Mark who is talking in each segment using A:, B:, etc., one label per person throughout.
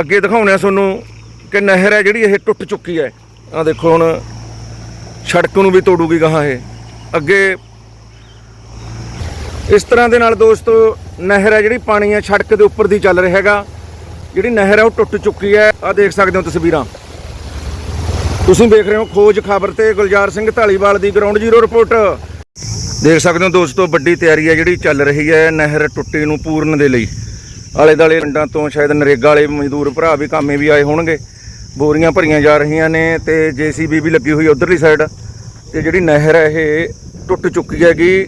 A: ਅੱਗੇ ਦਿਖਾਉਣੇ ਆ ਤੁਹਾਨੂੰ ਕਿ ਨਹਿਰ ਹੈ ਜਿਹੜੀ ਇਹ ਟੁੱਟ ਚੁੱਕੀ ਹੈ। ਆ ਦੇਖੋ ਹੁਣ ਸੜਕ ਨੂੰ ਵੀ ਤੋੜੂਗੀ ਗਾਹਾਂ ਇਹ। ਅੱਗੇ ਇਸ ਤਰ੍ਹਾਂ ਦੇ ਨਾਲ ਦੋਸਤੋ ਨਹਿਰ ਹੈ ਜਿਹੜੀ ਪਾਣੀ ਹੈ ਸੜਕ ਦੇ ਉੱਪਰ ਦੀ ਚੱਲ ਰਿਹਾ ਹੈਗਾ। ਜਿਹੜੀ ਨਹਿਰ ਹੈ ਉਹ ਟੁੱਟ ਚੁੱਕੀ ਹੈ। ਆ ਦੇਖ ਸਕਦੇ ਹੋ ਤਸਵੀਰਾਂ। ਤੁਸੀਂ ਦੇਖ ਰਹੇ ਹੋ ਖੋਜ ਖਬਰ ਤੇ ਗੁਲਜ਼ਾਰ ਸਿੰਘ ਢਾਲੀਵਾਲ ਦੀ ਗਰਾਊਂਡ ਜ਼ੀਰੋ ਰਿਪੋਰਟ ਦੇਖ ਸਕਦੇ ਹੋ ਦੋਸਤੋ ਵੱਡੀ ਤਿਆਰੀ ਹੈ ਜਿਹੜੀ ਚੱਲ ਰਹੀ ਹੈ ਨਹਿਰ ਟੁੱਟੀ ਨੂੰ ਪੂਰਨ ਦੇ ਲਈ। ਆਲੇ ਦਾਲੇ ਪਿੰਡਾਂ ਤੋਂ ਸ਼ਾਇਦ ਨਰੇਗਾ ਵਾਲੇ ਮਜ਼ਦੂਰ ਭਰਾ ਵੀ ਕਾਮੇ ਵੀ ਆਏ ਹੋਣਗੇ। ਬੋਰੀਆਂ ਭਰੀਆਂ ਜਾ ਰਹੀਆਂ ਨੇ ਤੇ ਜੀਸੀਬੀ ਵੀ ਲੱਗੀ ਹੋਈ ਉਧਰਲੀ ਸਾਈਡ ਤੇ ਜਿਹੜੀ ਨਹਿਰ ਹੈ ਇਹ ਟੁੱਟ ਚੁੱਕੀ ਹੈਗੀ।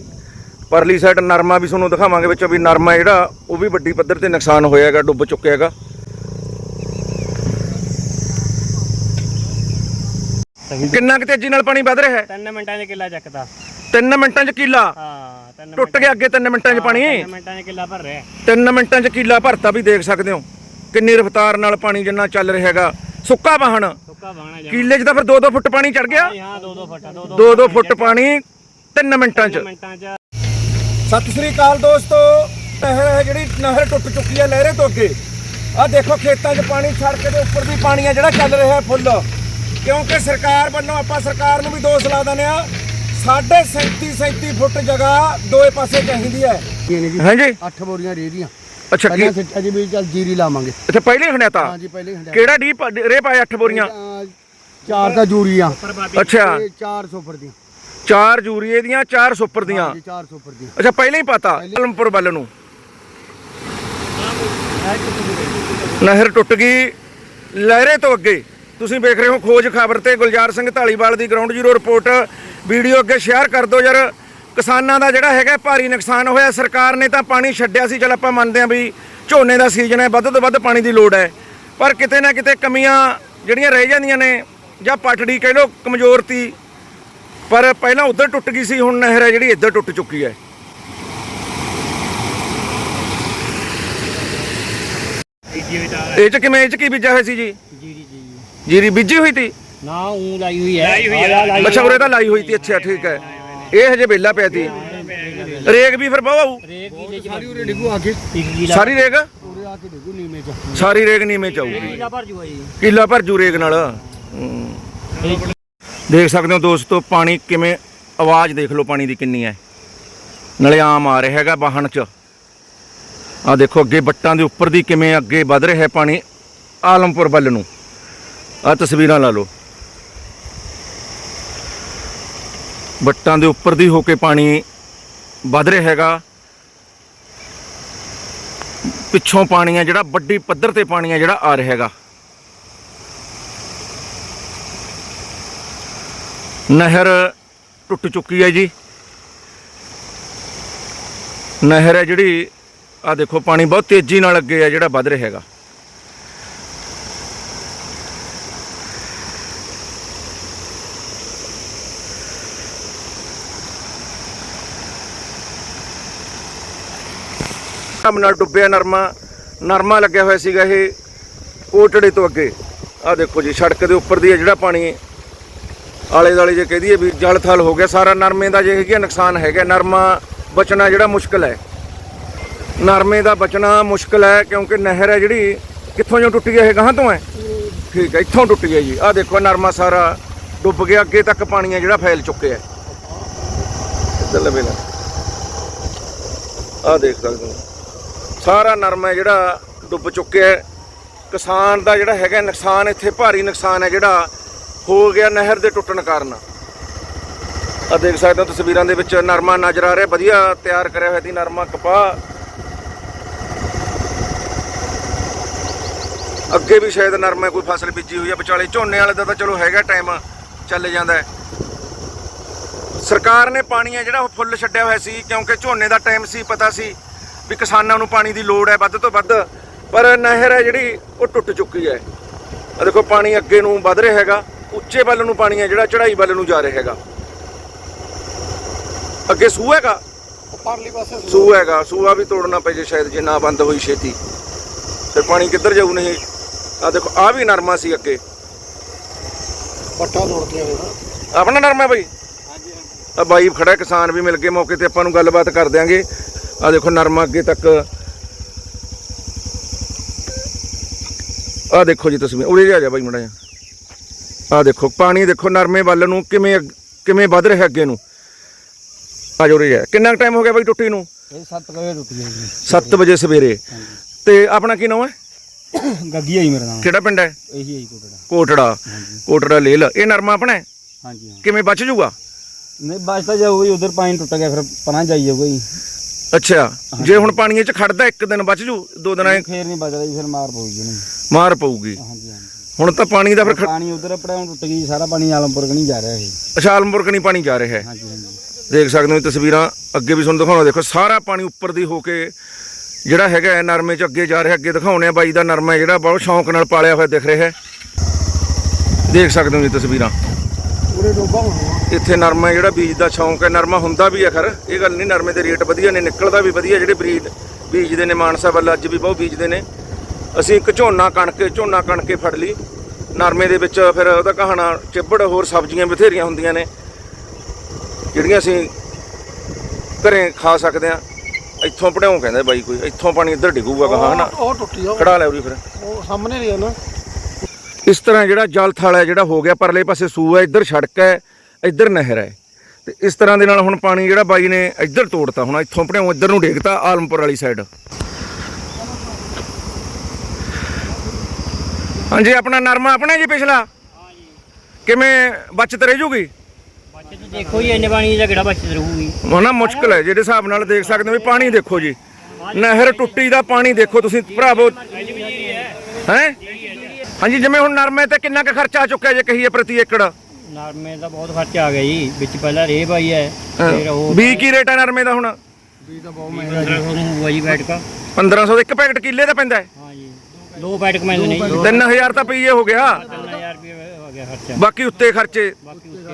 A: ਪਰਲੀ ਸਾਈਡ ਨਰਮਾ ਵੀ ਤੁਹਾਨੂੰ ਦਿਖਾਵਾਂਗੇ ਵਿੱਚੋਂ ਵੀ ਨਰਮਾ ਜਿਹੜਾ ਉਹ ਵੀ ਵੱਡੀ ਪੱਧਰ ਤੇ ਨੁਕਸਾਨ ਹੋਇਆ ਹੈਗਾ ਡੁੱਬ ਚੁੱਕਿਆ ਹੈਗਾ। ਕਿੰਨਾ ਕੁ ਤੇਜ਼ੀ ਨਾਲ ਪਾਣੀ ਵੱਧ ਰਿਹਾ ਹੈ?
B: ਤਿੰਨ ਮਿੰਟਾਂ 'ਚ ਕਿੱਲਾ ਚੱਕਦਾ।
A: 3 ਮਿੰਟਾਂ 'ਚ ਕਿੱਲਾ?
B: ਹਾਂ। ਤਿੰਨ
A: ਟੁੱਟ ਗਿਆ ਅੱਗੇ 3 ਮਿੰਟਾਂ 'ਚ ਪਾਣੀ?
B: ਤਿੰਨ ਮਿੰਟਾਂ 'ਚ ਕਿੱਲਾ ਭਰ ਰਿਹਾ।
A: 3 ਮਿੰਟਾਂ 'ਚ ਕਿੱਲਾ ਭਰਤਾ ਵੀ ਦੇਖ ਸਕਦੇ ਹੋ। ਕਿੰਨੀ ਰਫ਼ਤਾਰ ਨਾਲ ਪਾਣੀ ਜਿੰਨਾ ਚੱਲ ਰਿਹਾ ਹੈਗਾ। ਸੁੱਕਾ ਵਾਹਣ।
B: ਸੁੱਕਾ ਬਾਣਾ ਜਾ
A: ਕਿੱਲੇ 'ਚ ਤਾਂ ਫਿਰ 2-2 ਫੁੱਟ ਪਾਣੀ ਚੜ ਗਿਆ।
B: ਹਾਂ ਦੋ ਦੋ ਫੱਟਾ ਦੋ ਦੋ
A: 2-2 ਫੁੱਟ ਪਾਣੀ 3 ਮਿੰਟਾਂ 'ਚ।
B: ਮਿੰਟਾਂ 'ਚ।
A: ਸਤਿ ਸ੍ਰੀ ਅਕਾਲ ਦੋਸਤੋ। ਨਹਿਰ ਹੈ ਜਿਹੜੀ ਨਹਿਰ ਟੁੱਟ ਚੁੱਕੀ ਹੈ ਲਹਿਰੇ ਤੋਂ ਅੱਗੇ। ਆ ਦੇਖੋ ਖੇਤਾਂ 'ਚ ਪਾਣੀ ਸੜਕ ਦੇ ਉੱਪਰ ਵੀ ਪਾਣੀ ਹੈ ਜਿਹੜਾ ਚੱਲ ਰਿਹਾ ਹੈ ਫੁੱਲ। ਕਿਉਂਕਿ ਸਰਕਾਰ ਵੱਲੋਂ ਆਪਾਂ ਸਰਕਾਰ ਨੂੰ ਵੀ ਦੋਸ਼ ਲਾ ਦਿੰਦੇ ਆ 37 37 ਫੁੱਟ ਜਗ੍ਹਾ ਦੋਏ ਪਾਸੇ ਚਾਹੀਦੀ ਹੈ। ਹਾਂਜੀ।
C: ਅੱਠ ਬੋਰੀਆਂ ਰੇ ਦੀਆਂ।
A: ਅੱਛਾ
C: ਪਹਿਲਾਂ
A: ਕੀ
C: ਸਿੱਟਾ ਜੀ ਵੀ ਚੱਲ ਜੀਰੀ ਲਾਵਾਂਗੇ।
A: ਇੱਥੇ ਪਹਿਲੇ ਖਣਿਆ ਤਾਂ
C: ਹਾਂ ਜੀ ਪਹਿਲੇ ਹੰਡਿਆ
A: ਕਿਹੜਾ ਡੀਪ ਰੇ ਪਾਏ 8 ਬੋਰੀਆਂ?
C: ਚਾਰ ਤਾਂ ਜੂਰੀਆਂ
A: ਅੱਛਾ।
C: ਤੇ 400 ਫੁੱਟ ਦੀਆਂ।
A: ਚਾਰ ਯੂਰੀਏ ਦੀਆਂ ਚਾਰ ਸੁਪਰ ਦੀਆਂ।
C: ਜੀ 400 ਫੁੱਟ ਦੀਆਂ।
A: ਅੱਛਾ ਪਹਿਲਾਂ ਹੀ ਪਤਾ ਆਲਮਪੁਰ ਵੱਲ ਨੂੰ। ਨਹਿਰ ਟੁੱਟ ਗਈ ਲਹਿਰੇ ਤੋਂ ਅੱਗੇ। ਤੁਸੀਂ ਵੇਖ ਰਹੇ ਹੋ ਖੋਜ ਖਬਰ ਤੇ ਗੁਲਜ਼ਾਰ ਸਿੰਘ ਢਾਲੀਵਾਲ ਦੀ ਗਰਾਊਂਡ ਜ਼ੀਰੋ ਰਿਪੋਰਟ ਵੀਡੀਓ ਅੱਗੇ ਸ਼ੇਅਰ ਕਰ ਦਿਓ ਯਾਰ। ਕਿਸਾਨਾਂ ਦਾ ਜਿਹੜਾ ਹੈਗਾ ਭਾਰੀ ਨੁਕਸਾਨ ਹੋਇਆ। ਸਰਕਾਰ ਨੇ ਤਾਂ ਪਾਣੀ ਛੱਡਿਆ ਸੀ। ਚਲ ਆਪਾਂ ਮੰਨਦੇ ਹਾਂ ਵੀ ਝੋਨੇ ਦਾ ਸੀਜ਼ਨ ਹੈ। ਵੱਧ ਤੋਂ ਵੱਧ ਪਾਣੀ ਦੀ ਲੋੜ ਹੈ। ਪਰ ਕਿਤੇ ਨਾ ਕਿਤੇ ਕਮੀਆਂ ਜਿਹੜੀਆਂ ਰਹਿ ਜਾਂਦੀਆਂ ਨੇ ਜਾਂ ਪਟੜੀ ਕਹਿ ਲਓ ਕਮਜ਼ੋਰ ਤੀ ਪਰ ਪਹਿਲਾਂ ਉੱਧਰ ਟੁੱਟ ਗਈ ਸੀ, ਹੁਣ ਨਹਿਰ ਹੈ ਜਿਹੜੀ ਇੱਧਰ ਟੁੱਟ ਚੁੱਕੀ ਹੈ। ਇਹ ਚ ਕਿਵੇਂ, ਇਹ ਚ ਕੀ ਬੀਜਿਆ ਹੋਇਆ ਸੀ ਜੀ?
B: ਜੀਰੀ ਜੀ।
A: ਜੀਰੀ ਬੀਜੀ ਹੋਈ ਤੀ?
B: ਨਾ ਉਹ ਲਾਈ ਹੋਈ ਹੈ। ਲਾਈ ਹੋਈ ਹੈ
A: ਅੱਛਾ ਉਰੇ ਤਾਂ ਲਾਈ ਹੋਈ ਤੀ ਅੱਛਾ ਠੀਕ ਹੈ। ਇਹ ਹਜੇ ਵਿਹਲਾ ਪਿਆ ਤੀ। ਰੇਗ ਵੀ ਫਿਰ
B: ਕੀ ਚ
C: ਸਾਰੀ ਉਰੇ ਡਿੱਗੂ ਆ ਕੇ।
A: ਸਾਰੀ ਰੇਗ?
C: ਉਰੇ ਆ ਕੇ ਡਿੱਗੂ ਨੀਵੇਂ ਚ।
A: ਸਾਰੀ ਰੇਗ ਨੀਵੇਂ ਚ ਆਊਗੀ।
B: ਕਿੱਲਾ ਭਰ ਜੂਗਾ ਜੀ।
A: ਕਿੱਲਾ ਭਰ ਜੂ ਰੇਗ ਨਾਲ। ਦੇਖ ਸਕਦੇ ਹੋ ਦੋਸਤੋ ਪਾਣੀ ਕਿਵੇਂ ਆਵਾਜ਼ ਦੇਖ ਲਓ ਪਾਣੀ ਦੀ ਕਿੰਨੀ ਹੈ। ਨਾਲੇ ਆਮ ਆ ਰਿਹਾ ਹੈਗਾ ਵਾਹਣ ਚ। ਆ ਦੇਖੋ ਅੱਗੇ ਬੱਟਾਂ ਦੇ ਉੱਪਰ ਦੀ ਕਿਵੇਂ ਅੱਗੇ ਵੱਧ ਰਿਹਾ ਹੈ ਪਾਣੀ ਆਲਮਪੁਰ ਵੱਲ ਨੂੰ। ਆ ਤਸਵੀਰਾਂ ਲਾ ਲਓ। ਬੱਟਾਂ ਦੇ ਉੱਪਰ ਦੀ ਹੋ ਕੇ ਪਾਣੀ ਵੱਧ ਰਿਹਾ ਹੈਗਾ। ਪਿੱਛੋਂ ਪਾਣੀ ਆ ਜਿਹੜਾ, ਵੱਡੀ ਪੱਧਰ ਤੇ ਪਾਣੀ ਆ ਜਿਹੜਾ ਆ ਰਿਹਾ ਹੈਗਾ। ਨਹਿਰ ਟੁੱਟ ਚੁੱਕੀ ਹੈ ਜੀ। ਨਹਿਰ ਹੈ ਜਿਹੜੀ ਆ ਦੇਖੋ, ਪਾਣੀ ਬਹੁਤ ਤੇਜ਼ੀ ਨਾਲ ਅੱਗੇ ਹੈ ਜਿਹੜਾ ਵੱਧ ਰਿਹਾ ਹੈਗਾ। ਕੰਮ ਨਾਲ ਡੁੱਬਿਆ ਨਰਮਾ ਨਰਮਾ ਲੱਗਿਆ ਹੋਇਆ ਸੀਗਾ ਇਹ ਕੋਟੜੇ ਤੋਂ ਅੱਗੇ। ਆ ਦੇਖੋ ਜੀ, ਸੜਕ ਦੇ ਉੱਪਰ ਦੀ ਜਿਹੜਾ ਪਾਣੀ ਆਲੇ ਦਾਲੇ ਜੇ ਕਹਦੀ ਹੈ ਵੀ ਜਲ ਥਲ ਹੋ ਗਿਆ, ਸਾਰਾ ਨਰਮੇ ਦਾ ਜੇ ਹੈਗਾ ਨੁਕਸਾਨ ਹੈਗਾ, ਨਰਮਾ ਬਚਣਾ ਜਿਹੜਾ ਮੁਸ਼ਕਲ ਹੈ। ਨਰਮੇ ਦਾ ਬਚਣਾ ਮੁਸ਼ਕਲ ਹੈ ਕਿਉਂਕਿ ਨਹਿਰ ਹੈ ਜਿਹੜੀ, ਕਿੱਥੋਂ ਜੋ ਟੁੱਟੀ ਹੈ ਇਹ ਗਾਹਾਂ ਤੋਂ ਹੈ? ਠੀਕ ਹੈ, ਇੱਥੋਂ ਟੁੱਟੀ ਹੈ ਜੀ। ਆਹ ਦੇਖੋ, ਨਰਮਾ ਸਾਰਾ ਡੁੱਬ ਗਿਆ, ਅੱਗੇ ਤੱਕ ਪਾਣੀ ਹੈ ਜਿਹੜਾ ਫੈਲ ਚੁੱਕਿਆ ਹੈ। ਇੱਧਰ ਲਵੇ ਨਾ। ਆਹ ਦੇਖ ਸਕਦੇ ਹੋ। ਸਾਰਾ ਨਰਮਾ ਜਿਹੜਾ ਡੁੱਬ ਚੁੱਕਿਆ ਹੈ। ਕਿਸਾਨ ਦਾ ਜਿਹੜਾ ਹੈਗਾ ਨੁਕਸਾਨ, ਇੱਥੇ ਭਾਰੀ ਨੁਕਸਾਨ ਹੈ ਜਿਹੜਾ ਹੋ ਗਿਆ ਨਹਿਰ ਦੇ ਟੁੱਟਣ ਕਾਰਨ। ਆ ਦੇਖ ਸਕਦੇ ਹੋ ਤਸਵੀਰਾਂ ਦੇ ਵਿੱਚ ਨਰਮਾ ਨਜ਼ਰ ਆ ਰਿਹਾ, ਵਧੀਆ ਤਿਆਰ ਕਰਿਆ ਹੋਇਆ ਸੀ ਨਰਮਾ ਕਪਾਹ। ਅੱਗੇ ਵੀ ਸ਼ਾਇਦ ਨਰਮਾ ਕੋਈ ਫਸਲ ਬੀਜੀ ਹੋਈ ਆ ਵਿਚਾਲੇ ਝੋਨੇ ਵਾਲੇ ਦਾ ਤਾਂ ਚਲੋ ਹੈਗਾ ਟਾਈਮ, ਚੱਲ ਜਾਂਦਾ ਸਰਕਾਰ ਨੇ ਪਾਣੀ ਹੈ ਜਿਹੜਾ ਉਹ ਫੁੱਲ ਛੱਡਿਆ ਹੋਇਆ ਸੀ, ਕਿਉਂਕਿ ਝੋਨੇ ਦਾ ਟਾਈਮ ਸੀ, ਪਤਾ ਸੀ। ਵੀ ਕਿਸਾਨਾਂ ਨੂੰ ਪਾਣੀ ਦੀ ਲੋੜ ਹੈ ਵੱਧ ਤੋਂ ਵੱਧ ਪਰ ਨਹਿਰ ਹੈ ਜਿਹੜੀ ਉਹ ਟੁੱਟ ਚੁੱਕੀ ਹੈ। ਆ ਦੇਖੋ ਪਾਣੀ ਅੱਗੇ ਨੂੰ ਵੱਧ ਰਿਹਾ ਹੈਗਾ ਉੱਚੇ ਵੱਲ ਨੂੰ ਪਾਣੀ ਹੈ ਜਿਹੜਾ ਚੜ੍ਹਾਈ ਵੱਲ ਨੂੰ ਜਾ ਰਿਹਾ ਹੈਗਾ। ਅੱਗੇ ਸੂਹ ਹੈਗਾ।
C: ਪਰਲੀ ਪਾਸੇ
A: ਸੂਹ ਹੈਗਾ ਸੂਆ ਵੀ ਤੋੜਨਾ ਪੈ ਜੇ ਸ਼ਾਇਦ ਜੇ ਨਾ ਬੰਦ ਹੋਈ ਛੇਤੀ। ਫਿਰ ਪਾਣੀ ਕਿੱਧਰ ਜਾਊ ਨਹੀਂ? ਆ ਦੇਖੋ ਆ ਵੀ ਨਰਮਾ ਸੀ ਅੱਗੇ।
C: ਪੱਟਾ ਤੋੜਦੀਆਂ ਹੋਣਾ
A: ਆਪਣਾ ਨਰਮਾ ਬਾਈ? ਆ ਬਾਈ ਖੜਾ ਕਿਸਾਨ ਵੀ ਮਿਲ ਗਏ ਮੌਕੇ ਤੇ ਆਪਾਂ ਨੂੰ ਗੱਲਬਾਤ ਕਰ ਦਿਆਂਗੇ। ਆ ਦੇਖੋ ਨਰਮਾ ਅੱਗੇ ਤੱਕ। ਆ ਦੇਖੋ ਜੀ ਤਸਵੀਰ ਉਰੇ ਆ ਜਾ ਬਾਈ ਮੜਾ ਜਾ ਆ ਦੇਖੋ ਪਾਣੀ ਦੇਖੋ ਨਰਮੇ ਵੱਲ ਨੂੰ ਕਿਵੇਂ ਕਿਵੇਂ ਵੱਧ ਰਿਹਾ ਅੱਗੇ ਨੂੰ। ਆ ਜੋ ਰਿਹਾ ਕਿੰਨਾ ਟਾਈਮ ਹੋ ਗਿਆ ਬਾਈ ਟੁੱਟੀ ਨੂੰ?
C: ਇਹ 7 ਵਜੇ ਟੁੱਟ ਗਈ
A: 7 ਵਜੇ ਸਵੇਰੇ। ਤੇ ਆਪਣਾ ਕੀ ਨਾਮ ਹੈ?
C: ਜੀ ਗੱਗੀ ਆਈ ਮੇਰਾ ਨਾਮ।
A: ਕਿਹੜਾ ਪਿੰਡ ਹੈ?
C: ਇਹੀ ਆਈ ਕੋਟੜਾ।
A: ਕੋਟੜਾ। ਕੋਟੜਾ ਲੇਲ ਇਹ ਨਰਮਾ ਆਪਣਾ ਹੈ?
C: ਹਾਂਜੀ ਹਾਂ।
A: ਕਿਵੇਂ ਬਚ ਜਾਊਗਾ?
C: ਨਹੀਂ ਬਚਦਾ ਜਾਊਗਾ ਜੀ ਉਧਰ ਪਾਣੀ ਟੁੱਟ ਗਿਆ ਫਿਰ ਪਰਾਂ ਜਾਈ ਜਾਊਗਾ ਜੀ।
A: ਅੱਛਾ ਜੇ ਹੁਣ ਪਾਣੀਏ ਚ ਖੜਦਾ ਇੱਕ ਦਿਨ ਬਚ ਜੂ ਦੋ ਦਿਨਾਂ ਚ?
C: ਫੇਰ ਨਹੀਂ ਬਚਦਾ ਜੀ ਫਿਰ ਮਾਰ ਪਊਗੀ ਉਹਨੂੰ।
A: ਮਾਰ ਪਊਗੀ।
C: ਹਾਂਜੀ ਹਾਂਜੀ।
A: ਹੁਣ ਤਾਂ ਪਾਣੀ ਦਾ ਫਿਰ
C: ਪਾਣੀ ਉਧਰ ਆਪਣਾ ਹੁਣ ਟੁੱਟ ਗਈ ਸਾਰਾ ਪਾਣੀ ਆਲਮਪੁਰ ਕਣੀ ਜਾ ਰਿਹਾ ਇਹ।
A: ਅਛਾਲਮਪੁਰ ਕਨੀ ਪਾਣੀ ਜਾ ਰਿਹਾ ਹੈ।
C: ਹਾਂਜੀ ਹਾਂਜੀ।
A: ਦੇਖ ਸਕਦੇ ਹੋ ਇਹ ਤਸਵੀਰਾਂ ਅੱਗੇ ਵੀ ਤੁਹਾਨੂੰ ਦਿਖਾਉਣਾ ਦੇਖੋ ਸਾਰਾ ਪਾਣੀ ਉੱਪਰ ਦੀ ਹੋ ਕੇ ਜਿਹੜਾ ਹੈਗਾ ਹੈ ਨਰਮੇ ਚ ਅੱਗੇ ਜਾ ਰਿਹਾ ਅੱਗੇ ਦਿਖਾਉਣੇ ਆ ਬਾਈ ਦਾ ਨਰਮਾ ਹੈ ਜਿਹੜਾ ਬਹੁਤ ਸ਼ੌਂਕ ਨਾਲ ਪਾਲਿਆ ਹੋਇਆ ਦਿਖ ਰਿਹਾ ਹੈ। ਦੇਖ ਸਕਦੇ ਹੋ ਇਹ ਤਸਵੀਰਾਂ।
C: ਪੂਰੇ ਡੋਬਾ ਹੋਣਾ।
A: ਇੱਥੇ ਨਰਮਾ ਜਿਹੜਾ ਬੀਜ ਦਾ ਸ਼ੌਂਕ ਹੈ ਨਰਮਾ ਹੁੰਦਾ ਵੀ ਹੈ ਖਰ। ਇਹ ਗੱਲ ਨਹੀਂ ਨਰਮੇ ਦੇ ਰੇਟ ਵਧੀਆ ਨੇ ਨਿਕਲਦਾ ਵੀ ਵਧੀਆ ਜਿਹੜੇ ਬਰੀਡ ਬੀਜਦੇ ਨੇ ਮਾਨਸਾ ਵੱਲ ਅੱਜ ਵੀ ਬਹੁਤ ਬੀਜਦੇ ਨੇ। ਅਸੀਂ ਇੱਕ ਝੋਨਾ ਕਣਕ ਝੋਨਾ ਕਣਕੇ ਫੜ ਲਈ। ਨਰਮੇ ਦੇ ਵਿੱਚ ਫਿਰ ਉਹਦਾ ਕਹਾਣਾ ਚਿੱਬੜ ਹੋਰ ਸਬਜ਼ੀਆਂ ਬਥੇਰੀਆਂ ਹੁੰਦੀਆਂ ਨੇ ਜਿਹੜੀਆਂ ਅਸੀਂ ਘਰੇ ਖਾ ਸਕਦੇ ਆ ਇੱਥੋਂ ਪੜਿਆਉਂ ਕਹਿੰਦਾ ਬਾਈ ਕੋਈ ਇੱਥੋਂ ਪਾਣੀ ਇੱਧਰ ਡਿੱਗੂਗਾ ਕਹਾ ਹਨਾ
C: ਉਹ ਟੁੱਟੀ ਆ
A: ਖੜਾ ਲੈ ਉਰੀ ਫਿਰ।
C: ਉਹ ਸਾਹਮਣੇ ਰਹੀ ਆ ਨਾ।
A: ਇਸ ਤਰ੍ਹਾਂ ਜਿਹੜਾ ਜਲ ਥਲ ਹੈ ਜਿਹੜਾ ਹੋ ਗਿਆ ਪਰਲੇ ਪਾਸੇ ਸੂ ਹੈ ਇੱਧਰ ਸੜਕ ਹੈ ਇੱਧਰ ਨਹਿਰ ਹੈ। ਤੇ ਇਸ ਤਰ੍ਹਾਂ ਦੇ ਨਾਲ ਹੁਣ ਪਾਣੀ ਜਿਹੜਾ ਬਾਈ ਨੇ ਇੱਧਰ ਤੋੜਤਾ ਹੁਣ ਇੱਥੋਂ ਪੜਿਆਉਂ ਇੱਧਰ ਨੂੰ ਡੇਗਤਾ ਆਲਮਪੁਰ ਵਾਲੀ ਸਾਈਡ ਹਾਂਜੀ ਆਪਣਾ ਨਰਮਾ ਆਪਣਾ ਜੀ ਪਿਛਲਾ? ਕਿਵੇਂ ਬਚਤ ਰਹਿ ਜੂਗੀ?
B: ਬੱਚਤ ਦੇਖੋ ਜੀ ਇੰਨੇ ਪਾਣੀ ਦਾ ਕਿਹੜਾ ਬੱਚਤ ਰਹੂਗੀ?
A: ਉਹ ਨਾ ਮੁਸ਼ਕਲ ਹੈ ਜਿਹੜੇ ਹਿਸਾਬ ਨਾਲ ਦੇਖ ਸਕਦੇ ਹੋ ਵੀ ਪਾਣੀ ਦੇਖੋ ਜੀ। ਨਹਿਰ ਟੁੱਟੀ ਦਾ ਪਾਣੀ ਦੇਖੋ ਤੁਸੀਂ ਭਰਾਵੋ। ਹੈ। ਹਾਂਜੀ ਜਿਵੇਂ ਹੁਣ ਨਰਮੇ ਤੇ ਕਿੰਨਾ ਕੁ ਖਰਚਾ ਆ ਚੁੱਕਿਆ ਜੇ ਕਹੀਏ ਪ੍ਰਤੀ ਏਕੜ?
B: ਨਰਮੇ ਦਾ ਬਹੁਤ ਖਰਚਾ ਆ ਗਿਆ ਜੀ। ਵਿੱਚ ਪਹਿਲਾਂ ਰੇਹ ਪਾਈ ਹੈ ਫਿਰ ਉਹ
A: ਵੀ ਕੀ ਰੇਟ ਹੈ ਨਰਮੇ ਦਾ ਹੁਣ?
C: ਵੀ ਤਾਂ ਬਹੁਤ
B: 1500 ਨੂੰ ਹੋਊਗਾ ਜੀ ਬੈਠ ਕਾ
A: 1500 ਦਾ ਇੱਕ ਪੈਕਟ ਕਿੱਲੇ ਦਾ ਪੈਂਦਾ ਹੈ?
B: ਹਾਂ ਜੀ। ਦੋ ਬੈਠਕ ਮੈਂਦੇ ਨਹੀਂ।
A: 3000 ਤਾਂ ਪਈਏ ਹੋ ਗਿਆ।
B: 3000 ਰੁਪਏ ਹੋ ਗਿਆ ਖਰਚਾ।
A: ਬਾਕੀ ਉੱਤੇ ਖਰਚੇ।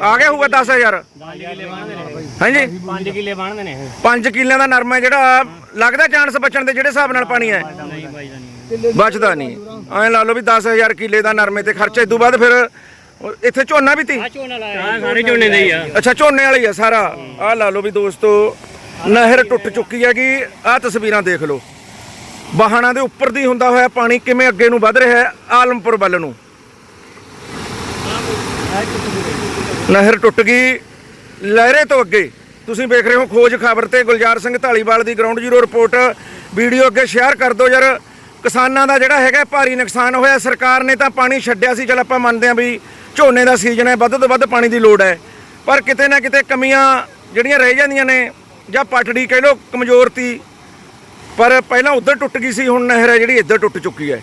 A: ਆ ਗਿਆ ਹੋਊਗਾ 10000
B: 10 ਕਿੱਲੇ ਬਣਦੇ ਨੇ।
A: ਹਾਂਜੀ।
B: 5 ਕਿੱਲੇ ਬਣਦੇ ਨੇ
A: 5 ਕਿੱਲਿਆਂ ਦਾ ਨਰਮਾ ਜਿਹੜਾ ਲੱਗਦਾ ਚਾਂਸ ਬਚਣ ਦੇ ਜਿਹੜੇ ਹਿਸਾਬ ਨਾਲ ਪਾਣੀ ਹੈ। ਬਚਦਾ ਨਹੀਂ। ਐਂ ਲਾ ਲਓ ਵੀ 10000 ਕਿੱਲੇ ਦਾ ਨਰਮੇ ਤੇ ਖਰਚਾ ਇਦੋਂ ਬਾਅਦ ਫਿਰ ਇੱਥੇ ਝੋਨਾ ਵੀ ਤੀ?
B: ਆ ਝੋਨਾ ਲਾਇਆ ਸਾਰੇ ਝੋਨੇ ਦੇ ਹੀ ਆ।
A: ਅੱਛਾ ਝੋਨੇ ਵਾਲੀ ਆ ਸਾਰਾ। ਆਹ ਲਾ ਲਓ ਵੀ ਦੋਸਤੋ ਨਹਿਰ ਟੁੱਟ ਚੁੱਕੀ ਹੈਗੀ। ਆਹ ਤਸਵੀਰਾਂ ਦੇਖ ਲਓ। ਵਾਹਣਾਂ ਦੇ ਉੱਪਰ ਦੀ ਹੁੰਦਾ ਹੋਇਆ ਪਾਣੀ ਕਿਵੇਂ ਅੱਗੇ ਨੂੰ ਵੱਧ ਰਿਹਾ ਹੈ ਆਲਮਪੁਰ ਵੱਲ ਨੂੰ। ਨਹਿਰ ਟੁੱਟ ਗਈ ਲਹਿਰੇ ਤੋਂ ਅੱਗੇ। ਤੁਸੀਂ ਵੇਖ ਰਹੇ ਹੋ ਖੋਜ ਖਬਰ ਤੇ ਗੁਲਜ਼ਾਰ ਸਿੰਘ ਢਾਲੀਵਾਲ ਦੀ ਗਰਾਊਂਡ ਜ਼ੀਰੋ ਰਿਪੋਰਟ ਵੀਡੀਓ ਅੱਗੇ ਸ਼ੇਅਰ ਕਰ ਦਿਓ ਯਾਰ। ਕਿਸਾਨਾਂ ਦਾ ਜਿਹੜਾ ਹੈਗਾ ਭਾਰੀ ਨੁਕਸਾਨ ਹੋਇਆ। ਸਰਕਾਰ ਨੇ ਤਾਂ ਪਾਣੀ ਛੱਡਿਆ ਸੀ। ਚਲ ਆਪਾਂ ਮੰਨਦੇ ਹਾਂ ਵੀ ਝੋਨੇ ਦਾ ਸੀਜ਼ਨ ਹੈ, ਵੱਧ ਤੋਂ ਵੱਧ ਪਾਣੀ ਦੀ ਲੋੜ ਹੈ। ਪਰ ਕਿਤੇ ਨਾ ਕਿਤੇ ਕਮੀਆਂ ਜਿਹੜੀਆਂ ਰਹਿ ਜਾਂਦੀਆਂ ਨੇ ਜਾਂ ਪਟੜੀ ਕਹਿ ਲਓ ਕਮਜ਼ੋਰ ਤੀ, ਪਰ ਪਹਿਲਾਂ ਉੱਧਰ ਟੁੱਟ ਗਈ ਸੀ, ਹੁਣ ਨਹਿਰ ਹੈ ਜਿਹੜੀ ਇੱਧਰ ਟੁੱਟ ਚੁੱਕੀ ਹੈ।